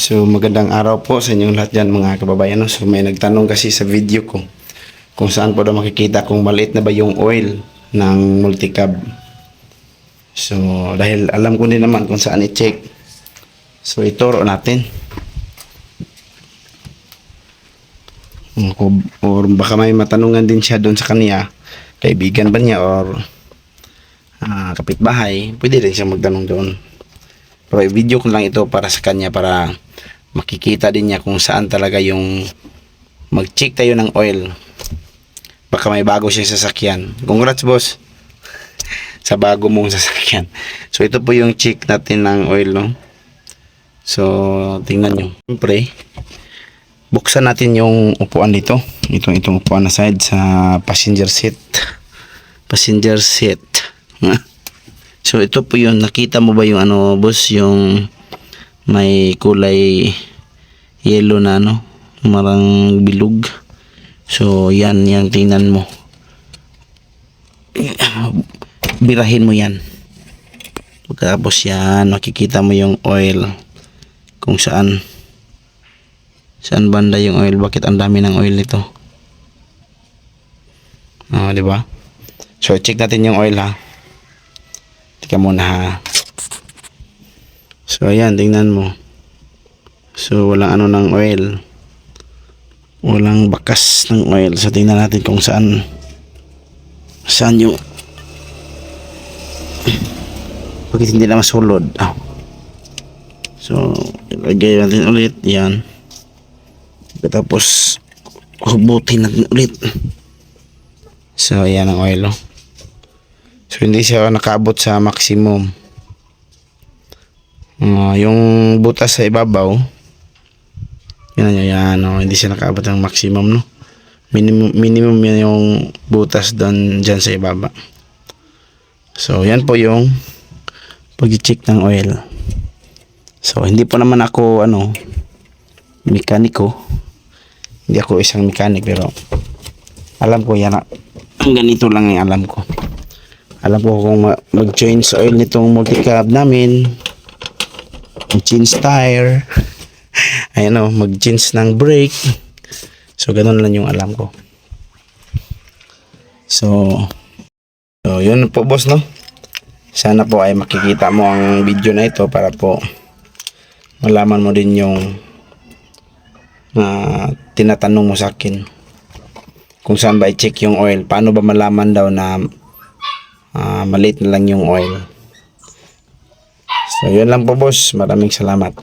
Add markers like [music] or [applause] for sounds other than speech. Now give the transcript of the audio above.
So magandang araw po sa inyong lahat dyan mga kababayan. So may nagtanong kasi sa video ko kung saan po daw makikita kung maliit na ba yung oil ng multicab. So dahil alam ko din naman kung saan i-check. So ituro natin. Kung- Or baka may matanungan din siya doon sa kanya. Kaibigan ba niya or ah, kapitbahay. Pwede rin siya magtanong doon. Pero video ko lang ito para sa kanya para makikita din niya kung saan talaga yung mag-check tayo ng oil. Baka may bago siyang sasakyan. Congrats boss [laughs] sa bago mong sasakyan. So ito po yung check natin ng oil no. So tingnan nyo. Siyempre, buksan natin yung upuan dito. Itong itong upuan na side sa passenger seat. Passenger seat. [laughs] So ito po yung nakita mo ba yung ano boss yung may kulay yellow na ano marang bilog. So yan yan tingnan mo. [clears throat] Birahin mo yan. Pagkatapos yan makikita mo yung oil kung saan saan banda yung oil bakit ang dami ng oil nito. Ah, di ba? So check natin yung oil ha. Tika muna ha. So ayan, tingnan mo. So walang ano ng oil. Walang bakas ng oil. So tingnan natin kung saan saan yung bakit hindi na masulod. Ah. So ilagay natin ulit. Yan. Tapos hubutin natin ulit. So ayan ang oil oh. So hindi siya nakabot sa maximum. Ah, yung butas sa ibabaw, yan yan, yan oh, hindi siya nakabot ng maximum no. Minimum minimum yan yung butas doon diyan sa ibaba. So yan po yung pag-check ng oil. So hindi po naman ako ano mekaniko. Hindi ako isang mechanic pero alam ko yan. ah, Ganito lang yung alam ko alam ko kung ma- mag-change oil nitong multicab namin. Mag-change tire. [laughs] Ayan o mag-change ng brake. So ganun lang yung alam ko. So so yun po boss no? Sana po ay makikita mo ang video na ito para po malaman mo din yung ah, tinatanong mo sa akin. Kung saan ba i-check yung oil. Paano ba malaman daw na Ah, maliit na lang yung oil. So, yun lang po boss. Maraming salamat.